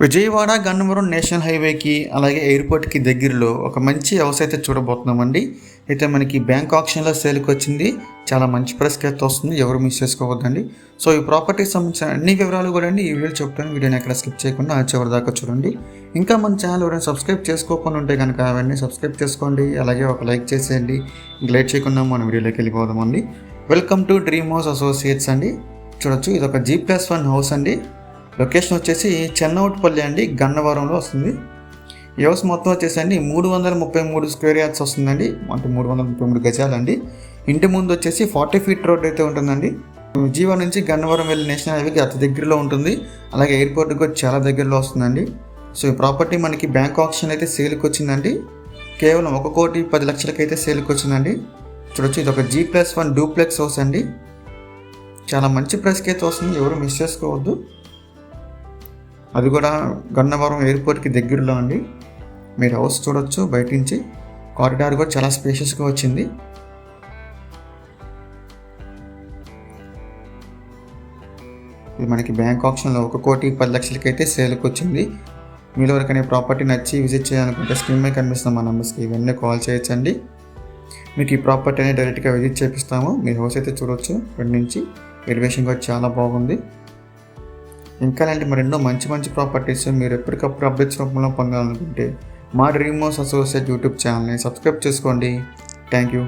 Vijayawada Gannavaram national హైవేకి అలాగే ఎయిర్పోర్ట్కి దగ్గరలో ఒక మంచి హౌస్ అయితే చూడబోతున్నామండి. అయితే మనకి బ్యాంక్ ఆప్షన్లో సేల్కి వచ్చింది. చాలా మంచి ప్రైస్కి అయితే వస్తుంది. ఎవరు మిస్ చేసుకోవద్దండి. సో ఈ ప్రాపర్టీకి సంబంధించిన అన్ని వివరాలు కూడా అండి ఈ వీడియో చెప్తాను. వీడియోని ఎక్కడ స్కిప్ చేయకుండా చివరి దాకా చూడండి. ఇంకా మన ఛానల్ ఎవరైనా సబ్స్క్రైబ్ చేసుకోకుండా ఉంటే కనుక అవన్నీ సబ్స్క్రైబ్ చేసుకోండి. అలాగే ఒక లైక్ చేసేయండి. లైట్ చేయకుండా మన వీడియోలోకి వెళ్ళిపోదామండి. Welcome to dream house associates అండి. చూడొచ్చు ఇది ఒక జీ ప్లస్ వన్ హౌస్ అండి. లొకేషన్ వచ్చేసి చెన్నౌట్పల్లి అండి గన్నవరంలో వస్తుంది. ఈ హౌస్ మొత్తం వచ్చేసి అండి మూడు వందల ముప్పై మూడు స్క్వేర్ యార్డ్స్ వస్తుందండి అంటే మూడు వందల ముప్పై మూడు గజాలండి. ఇంటి ముందు వచ్చేసి ఫార్టీ ఫీట్ రోడ్ అయితే ఉంటుందండి. విజయవాడ నుంచి గన్నవరం వెళ్ళి నేషనల్ హైవేకి అతి దగ్గరలో ఉంటుంది. అలాగే ఎయిర్పోర్ట్కి కూడా చాలా దగ్గరలో వస్తుందండి. సో ఈ ప్రాపర్టీ మనకి బ్యాంక్ ఆప్షన్ అయితే సేల్కి వచ్చిందండి. కేవలం ఒక కోటి పది లక్షలకి అయితే సేల్కి వచ్చిందండి. చూడొచ్చు ఇది ఒక G plus one duplex house అండి. చాలా మంచి ప్రైస్కి అయితే వస్తుంది ఎవరు మిస్ చేసుకోవద్దు. అది కూడా గన్నవరం ఎయిర్పోర్ట్కి దగ్గరలో అండి. మీరు హౌస్ చూడొచ్చు బయట నుంచి కారిడార్ కూడా చాలా స్పేషియస్గా వచ్చింది. ఇది మనకి బ్యాంక్ ఆప్షన్లో ఒక కోటి పది లక్షలకి అయితే సేల్కి వచ్చింది. మీలో ఎవరికైనా ప్రాపర్టీ నచ్చి విజిట్ చేయాలనుకుంటే స్క్రీన్ మీద కనిపిస్తున్న మా నెంబర్స్కి ఇవన్నీ కాల్ చేయొచ్చండి. మీకు ఈ ప్రాపర్టీ అనేది డైరెక్ట్గా విజిట్ చేపిస్తాము. మీ హౌస్ అయితే చూడొచ్చు. ఇక్కడి నుంచి ఎలివేషన్ కూడా చాలా బాగుంది. ఇంకా ఇలాంటి మరెన్నో మంచి మంచి ప్రాపర్టీస్ మీరు ఎప్పటికప్పుడు అప్డేట్స్ రూపంలో పొందాలనుకుంటే మా డ్రీమ్ హౌస్ అసోసియేట్ యూట్యూబ్ ఛానల్ని సబ్స్క్రైబ్ చేసుకోండి. Thank you